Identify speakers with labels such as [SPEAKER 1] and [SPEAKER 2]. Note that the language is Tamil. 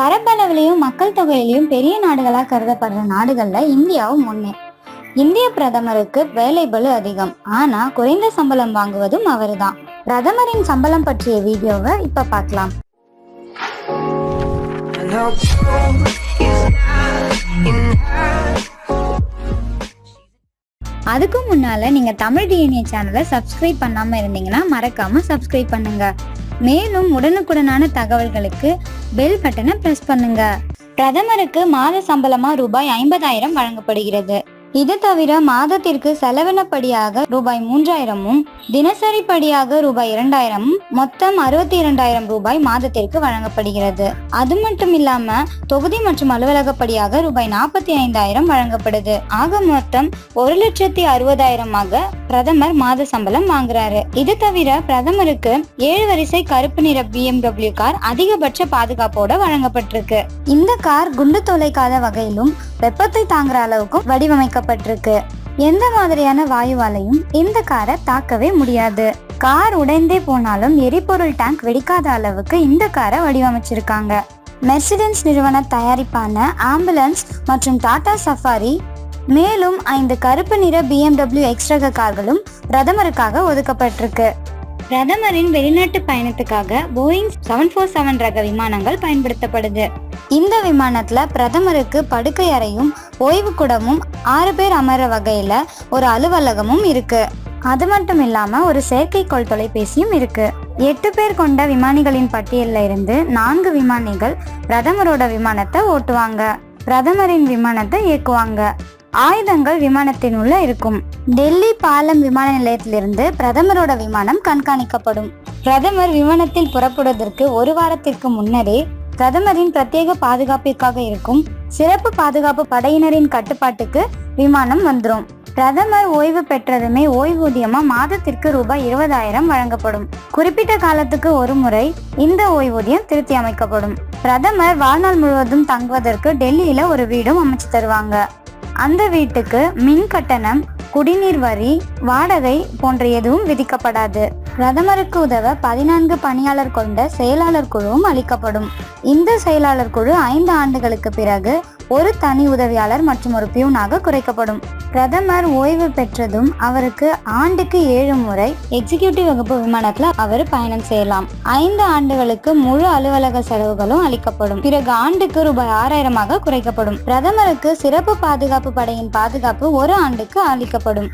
[SPEAKER 1] பரப்பளவிலையும் மக்கள் தொகையிலையும் பெரிய நாடுகளாக கருதப்படுற நாடுகளில் இந்தியாவும் ஒன்று இந்திய பிரதமருக்கு வேலை பலு அதிகம். ஆனா குறைந்த சம்பளம் வாங்குவதும் அவர்தான். பிரதமரின் சம்பளம் பற்றிய வீடியோவை இப்ப பார்க்கலாம். அதுக்கு முன்னால நீங்க தமிழ் டிஎன்ஏ சேனலை சப்ஸ்கிரைப் பண்ணாம இருந்தீங்கன்னா மறக்காம சப்ஸ்கிரைப் பண்ணுங்க. மேலும் உடனுக்குடனான தகவல்களுக்கு பெல் பட்டனை பிரஸ் பண்ணுங்க. பிரதமருக்கு மாத சம்பளமா ரூபாய் ஐம்பதாயிரம் வழங்கப்படுகிறது. இது தவிர மாதத்திற்கு செலவினப்படியாக ரூபாய் மூன்றாயிரமும் தினசரி படியாக ரூபாய் இரண்டாயிரமும் மொத்தம் அறுபத்தி இரண்டாயிரம் ரூபாய் மாதத்திற்கு வழங்கப்படுகிறது. அது மட்டும் இல்லாம தொகுதி மற்றும் அலுவலகப்படியாக ரூபாய் நாற்பத்தி ஐந்தாயிரம் வழங்கப்படுது. ஆக மொத்தம் ஒரு லட்சத்தி அறுபதாயிரமாக பிரதமர் மாத சம்பளம் வாங்குறாரு. இது தவிர பிரதமருக்கு ஏழு வரிசை கருப்பு நிற பிஎம்டபிள்யூ கார் அதிகபட்ச பாதுகாப்போட வழங்கப்பட்டிருக்கு. இந்த கார் குண்டு தொலைக்காத வகையிலும் வெப்பத்தை தாங்குற அளவுக்கும் வடிவமைக்கப்பட்டிருக்கு. எந்த மாதிரியான வாயுவாலையும் இந்த காரை தாக்கவே முடியாது. கார் உடைந்தே போனாலும் எரிபொருள் டேங்க் வெடிக்காத அளவுக்கு இந்த காரை வடிவமைச்சிருக்காங்க. மெர்சிடென்ஸ் நிறுவன தயாரிப்பான ஆம்புலன்ஸ் மற்றும் டாடா சஃபாரி மேலும் ஐந்து கருப்பு நிற பிஎம்டபிள்யூ எக்ஸ்ட்ரக கார்களும் பிரதமருக்காக ஒதுக்கப்பட்டிருக்கு. பிரதமரின் வெளிநாட்டு பயணத்துக்காக போயிங் செவன் ஃபோர் செவன் ரக விமானங்கள் பயன்படுத்தப்படுது. இந்த விமானத்துல பிரதமருக்கு படுக்கை அறையும் ஓய்வு குடமும் ஆறு பேர் அமர வகையில ஒரு அலுவலகமும் இருக்கு. அது மட்டும் இல்லாம ஒரு செயற்கைக்கோள் தொலைபேசியும் இருக்கு. எட்டு பேர் கொண்ட விமானிகளின் பட்டியல்ல இருந்து நான்கு விமானிகள் பிரதமரோட விமானத்தை ஓட்டுவாங்க. பிரதமரின் விமானத்தை இயக்குவாங்க. ஆயுதங்கள் விமானத்தின் உள்ள இருக்கும். டெல்லி பாலம் விமான நிலையத்திலிருந்து பிரதமரோட விமானம் கண்காணிக்கப்படும். பிரதமர் விமானத்தில் புறப்படுவதற்கு ஒரு வாரத்திற்கு முன்னரே பிரதமரின் பிரத்யேக பாதுகாப்பிற்காக இருக்கும் சிறப்பு பாதுகாப்பு படையினரின் கட்டுப்பாட்டுக்கு விமானம் வந்துடும் பிரதமர் ஓய்வு பெற்றதுமே ஓய்வூதியமா மாதத்திற்கு ரூபாய் இருபதாயிரம் வழங்கப்படும். குறிப்பிட்ட காலத்துக்கு ஒரு முறை இந்த ஓய்வூதியம் திருத்தி அமைக்கப்படும். பிரதமர் வாழ்நாள் முழுவதும் தங்குவதற்கு டெல்லியில ஒரு வீடும் அமைச்சு தருவாங்க. அந்த வீட்டுக்கு மின் கட்டணம் குடிநீர் வரி வாடகை போன்ற எதுவும் விதிக்கப்படாது. பிரதமருக்கு உதவ பதினான்கு பணியாளர் கொண்ட செயலாளர் குழுவும் அளிக்கப்படும். இந்த செயலாளர் குழு ஐந்து ஆண்டுகளுக்கு பிறகு ஒரு தனி உதவியாளர் மற்றும் ஒரு பியூனாக குறைக்கப்படும். பிரதமர் ஓய்வு பெற்றதும் அவருக்கு ஆண்டுக்கு ஏழு முறை எக்ஸிகியூட்டிவ் வகுப்பு விமானத்தில் அவர் பயணம் செய்யலாம். ஐந்து ஆண்டுகளுக்கு முழு அலுவலக செலவுகளும் அளிக்கப்படும். பிறகு ஆண்டுக்கு ரூபாய் ஆறாயிரமாக குறைக்கப்படும். பிரதமருக்கு சிறப்பு பாதுகாப்பு படையின் பாதுகாப்பு ஒரு ஆண்டுக்கு அளிக்கப்படும்.